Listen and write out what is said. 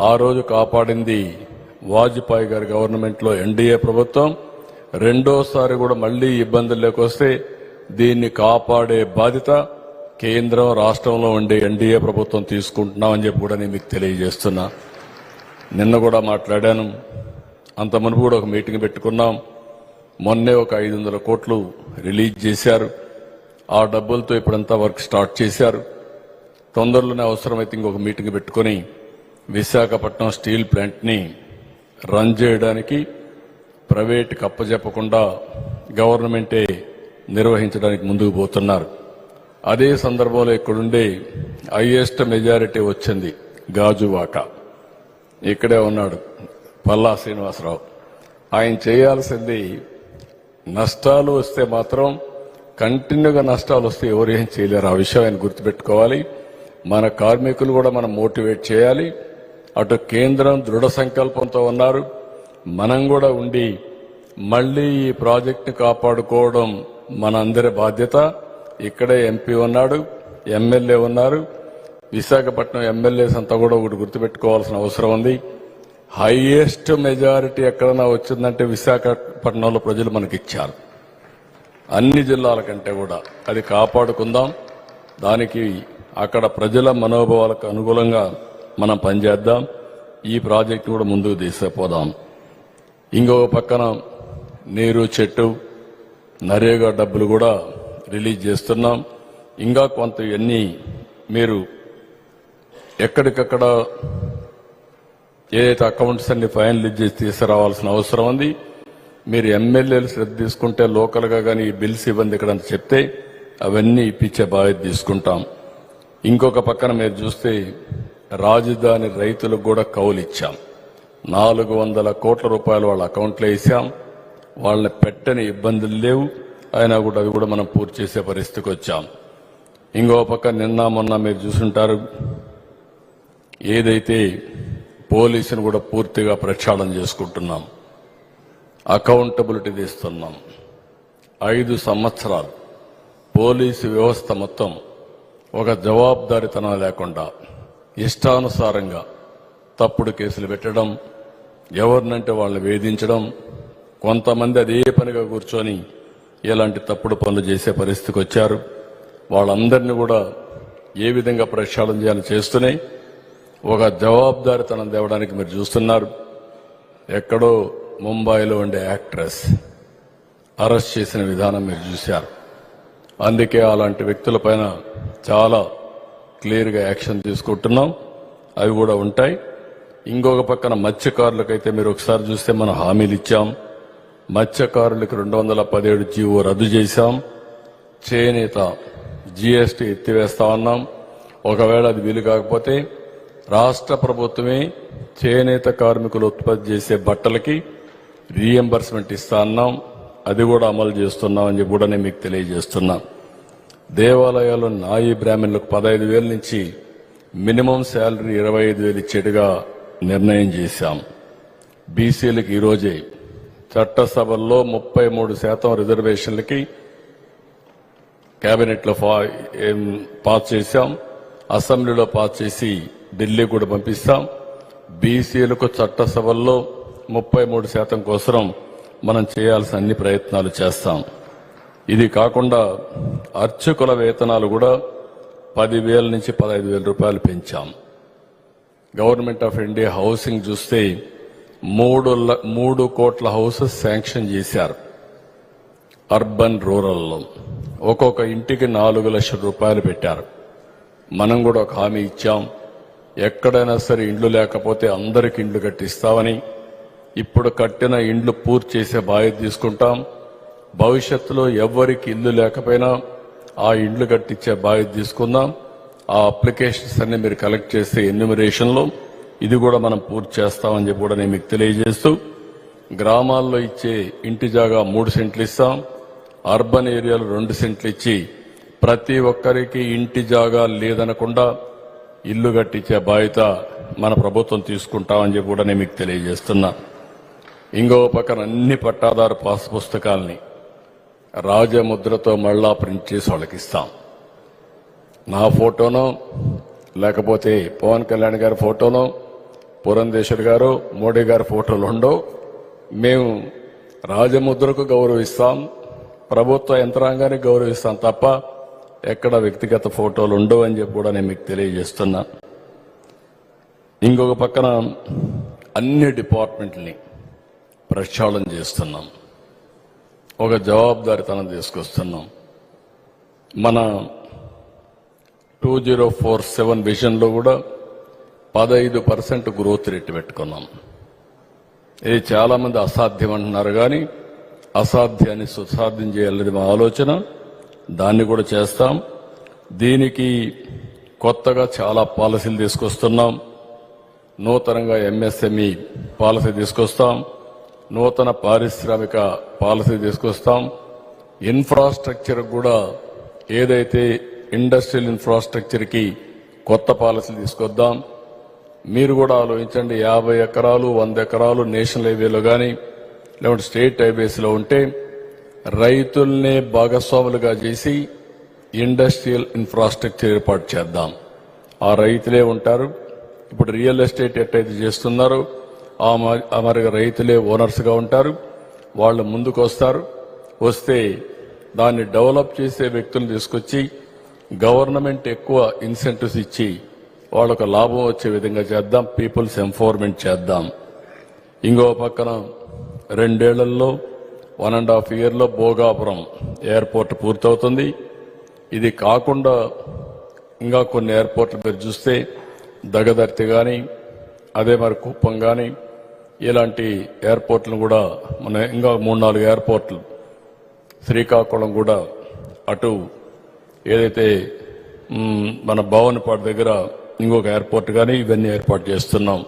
ఆ రోజు కాపాడింది వాజ్పేయి గారి గవర్నమెంట్లో ఎన్డీఏ ప్రభుత్వం. రెండోసారి కూడా మళ్ళీ ఇబ్బందులు లేకొస్తే దీన్ని కాపాడే బాధ్యత కేంద్రం రాష్ట్రంలో ఉండే ఎన్డీఏ ప్రభుత్వం తీసుకుంటున్నామని చెప్పి కూడా నేను మీకు తెలియజేస్తున్నా. నిన్న కూడా మాట్లాడాను. అంత మునుపు కూడా ఒక మీటింగ్ పెట్టుకున్నాం. మొన్నే ఒక ఐదు వందల కోట్లు రిలీజ్ చేశారు. ఆ డబ్బులతో ఇప్పుడంతా వర్క్ స్టార్ట్ చేశారు. తొందరలోనే అవసరమైతే ఇంకొక మీటింగ్ పెట్టుకొని విశాఖపట్నం స్టీల్ ప్లాంట్ని రన్ చేయడానికి ప్రైవేట్ కప్పజెప్పకుండా గవర్నమెంటే నిర్వహించడానికి ముందుకు పోతున్నారు. అదే సందర్భంలో ఇక్కడుండే హైయెస్ట్ మెజారిటీ వచ్చింది గాజువాక. ఇక్కడే ఉన్నాడు పల్లా శ్రీనివాసరావు. ఆయన చేయాల్సింది నష్టాలు వస్తే మాత్రం కంటిన్యూగా నష్టాలు వస్తే ఎవరు ఏం చేయలేరు. ఆ విషయం ఆయన గుర్తుపెట్టుకోవాలి. మన కార్మికులు కూడా మనం మోటివేట్ చేయాలి. అటు కేంద్రం దృఢ సంకల్పంతో ఉన్నారు. మనం కూడా ఉండి మళ్ళీ ఈ ప్రాజెక్టును కాపాడుకోవడం మనందరి బాధ్యత. ఇక్కడే ఎంపీ ఉన్నాడు ఎమ్మెల్యే ఉన్నారు. విశాఖపట్నం ఎమ్మెల్యేస్ అంతా కూడా ఒకటి గుర్తుపెట్టుకోవాల్సిన అవసరం ఉంది. హైయెస్ట్ మెజారిటీ ఎక్కడన్నా వచ్చిందంటే విశాఖపట్నంలో ప్రజలు మనకి ఇచ్చారు అన్ని జిల్లాల కంటే కూడా. అది కాపాడుకుందాం. దానికి అక్కడ ప్రజల మనోభావాలకు అనుగుణంగా మనం పనిచేద్దాం ఈ ప్రాజెక్టు కూడా ముందుకు తీసుకుపోదాం. ఇంకొక పక్కన నీరు చెట్టు నరేగా డబ్బులు కూడా రిలీజ్ చేస్తున్నాం. ఇంకా కొంత ఇవన్నీ మీరు ఎక్కడికక్కడ ఏదైతే అకౌంట్స్ అన్ని ఫైనల్ చేసి తీసుకురావాల్సిన అవసరం ఉంది మీరు ఎమ్మెల్యేలు శ్రద్ధ తీసుకుంటే లోకల్గా కానీ ఈ బిల్స్ ఇవ్వండి ఇక్కడ చెప్తే అవన్నీ ఇప్పించే బాధ్యత తీసుకుంటాం. ఇంకొక పక్కన మీరు చూస్తే రాజధాని రైతులకు కూడా కౌలు ఇచ్చాం. నాలుగు వందల కోట్ల రూపాయలు వాళ్ళ అకౌంట్లో వేసాం. వాళ్ళని పెట్టని ఇబ్బందులు లేవు. అయినా కూడా అవి కూడా మనం పూర్తి చేసే పరిస్థితికి వచ్చాం. ఇంకో పక్క నిన్న మొన్న మీరు చూసుంటారు. ఏదైతే పోలీసును కూడా పూర్తిగా ప్రక్షాళన చేసుకుంటున్నాం. అకౌంటబిలిటీ తీస్తున్నాం. ఐదు సంవత్సరాలు పోలీసు వ్యవస్థ మొత్తం ఒక జవాబుదారితనం లేకుండా ఇష్టానుసారంగా తప్పుడు కేసులు పెట్టడం ఎవరినంటే వాళ్ళని వేధించడం కొంతమంది అదే పనిగా కూర్చొని ఇలాంటి తప్పుడు పనులు చేసే పరిస్థితికి వచ్చారు. వాళ్ళందరినీ కూడా ఏ విధంగా ప్రక్షాళన చేయాలని చేస్తూనే ఒక జవాబుదారితనం తేవడానికి మీరు చూస్తున్నారు. ఎక్కడో ముంబైలో ఉండే యాక్ట్రెస్ అరెస్ట్ చేసిన విధానం మీరు చూశారు. అందుకే అలాంటి వ్యక్తులపైన చాలా క్లియర్గా యాక్షన్ తీసుకుంటున్నాం. అవి కూడా ఉంటాయి. ఇంకొక పక్కన మత్స్యకారులకైతే మీరు ఒకసారి చూస్తే మనం హామీలు ఇచ్చాం. మత్స్యకారులకు రెండు వందల పదిహేడు జీవో రద్దు చేశాం. చేనేత జీఎస్టీ ఎత్తివేస్తా ఉన్నాం. ఒకవేళ అది వీలు కాకపోతే రాష్ట్ర ప్రభుత్వమే చేనేత కార్మికులు ఉత్పత్తి చేసే బట్టలకి రీఎంబర్స్మెంట్ ఇస్తా అన్నాం. అది కూడా అమలు చేస్తున్నాం అని చెప్పి కూడా నేను మీకు తెలియజేస్తున్నాను దేవాలయాల్లో నాయి బ్రాహ్మణులకు పదహైదు వేల నుంచి మినిమం శాలరీ ఇరవై ఐదు వేలు ఇచ్చేట్టుగా నిర్ణయం చేశాం. బీసీలకు ఈరోజే చట్టసభల్లో ముప్పై మూడు శాతం రిజర్వేషన్లకి కేబినెట్లో ఫా- పాస్ చేశాం. అసెంబ్లీలో పాస్ చేసి ఢిల్లీ కూడా పంపిస్తాం. బీసీలకు చట్టసభల్లో ముప్పై మూడు శాతం కోసం మనం చేయాల్సిన అన్ని ప్రయత్నాలు చేస్తాం. ఇది కాకుండా అర్చకుల వేతనాలు కూడా పదివేల నుంచి పదహైదు వేల రూపాయలు పెంచాం. గవర్నమెంట్ ఆఫ్ ఇండియా హౌసింగ్ చూస్తే మూడు ల- మూడు కోట్ల హౌసెస్ శాంక్షన్ చేశారు. అర్బన్ రూరల్లో ఒక్కొక్క ఇంటికి నాలుగు లక్షల రూపాయలు పెట్టారు. మనం కూడా ఒక హామీ ఇచ్చాం. ఎక్కడైనా సరే ఇండ్లు లేకపోతే అందరికి ఇండ్లు కట్టిస్తామని. ఇప్పుడు కట్టిన ఇండ్లు పూర్తి చేసే బాధ్యత తీసుకుంటాం. భవిష్యత్తులో ఎవ్వరికి ఇల్లు లేకపోయినా ఆ ఇండ్లు కట్టించే బాధ్యత తీసుకుందాం. ఆ అప్లికేషన్స్ అన్ని మీరు కలెక్ట్ చేస్తే ఎన్యూమరేషన్లో ఇది కూడా మనం పూర్తి చేస్తామని చెప్పి కూడా నేను మీకు తెలియజేస్తూ గ్రామాల్లో ఇచ్చే ఇంటి జాగా మూడు సెంట్లు ఇస్తాం. అర్బన్ ఏరియాలో రెండు సెంట్లు ఇచ్చి ప్రతి ఒక్కరికి ఇంటి జాగా లేదనకుండా ఇల్లు కట్టించే బాధ్యత మన ప్రభుత్వం తీసుకుంటామని చెప్పి కూడా నేను మీకు తెలియజేస్తున్నా. ఇంకో పక్కన అన్ని పట్టాదారు పాస్ పుస్తకాల్ని రాజముద్రతో మళ్ళా ప్రింట్ చేసి వాళ్ళకి ఇస్తాం. నా ఫోటోనో లేకపోతే పవన్ కళ్యాణ్ గారి ఫోటోనో పురంధేశ్వర్ గారు మోడీ గారి ఫోటోలు ఉండవు. మేము రాజముద్రకు గౌరవిస్తాం ప్రభుత్వ యంత్రాంగాన్ని గౌరవిస్తాం తప్ప ఎక్కడ వ్యక్తిగత ఫోటోలు ఉండవు అని చెప్పి కూడా నేను మీకు తెలియజేస్తున్నా. ఇంకొక పక్కన అన్ని డిపార్ట్మెంట్ని ప్రక్షాళన చేస్తున్నాం. ఒక జవాబుదారితనం తీసుకొస్తున్నాం. మన టూ జీరో ఫోర్ సెవెన్ విజన్లో కూడా పదహైదు పర్సెంట్ గ్రోత్ రేట్ పెట్టుకున్నాం. ఇది చాలామంది అసాధ్యం అంటున్నారు కానీ అసాధ్యాన్ని సుసాధ్యం చేయాలనేది మా ఆలోచన. దాన్ని కూడా చేస్తాం. దీనికి కొత్తగా చాలా పాలసీలు తీసుకొస్తున్నాం. నూతనంగా ఎంఎస్ఎంఈ పాలసీ తీసుకొస్తాం. నూతన పారిశ్రామిక పాలసీ తీసుకొస్తాం. ఇన్ఫ్రాస్ట్రక్చర్ కూడా ఏదైతే ఇండస్ట్రియల్ ఇన్ఫ్రాస్ట్రక్చర్కి కొత్త పాలసీలు తీసుకొద్దాం. మీరు కూడా ఆలోచించండి యాభై ఎకరాలు వంద ఎకరాలు నేషనల్ హైవేలో కానీ లేకుంటే స్టేట్ హైవేస్లో ఉంటే రైతుల్నే భాగస్వాములుగా చేసి ఇండస్ట్రియల్ ఇన్ఫ్రాస్ట్రక్చర్ ఏర్పాటు చేద్దాం. ఆ రైతులే ఉంటారు. ఇప్పుడు రియల్ ఎస్టేట్ ఎట్టయితే చేస్తున్నారో మరి రైతులే ఓనర్స్గా ఉంటారు. వాళ్ళు ముందుకు వస్తారు. వస్తే దాన్ని డెవలప్ చేసే వ్యక్తులు తీసుకొచ్చి గవర్నమెంట్ ఎక్కువ ఇన్సెంటివ్స్ ఇచ్చి వాళ్ళకు లాభం వచ్చే విధంగా చేద్దాం. పీపుల్స్ ఎంఫోర్మెంట్ చేద్దాం. ఇంకో పక్కన రెండేళ్ళలో వన్ అండ్ హాఫ్ ఇయర్లో భోగాపురం ఎయిర్పోర్ట్ పూర్తవుతుంది. ఇది కాకుండా ఇంకా కొన్ని ఎయిర్పోర్ట్లు మీరు చూస్తే దగదర్తి కానీ అదే మరి కుప్పం కానీ ఇలాంటి ఎయిర్పోర్ట్లను కూడా మన ఇంకా మూడు నాలుగు ఎయిర్పోర్ట్లు శ్రీకాకుళం కూడా అటు ఏదైతే మన భవనపాడు దగ్గర ఇంకొక ఎయిర్పోర్ట్ కానీ ఇవన్నీ ఏర్పాటు చేస్తున్నాం.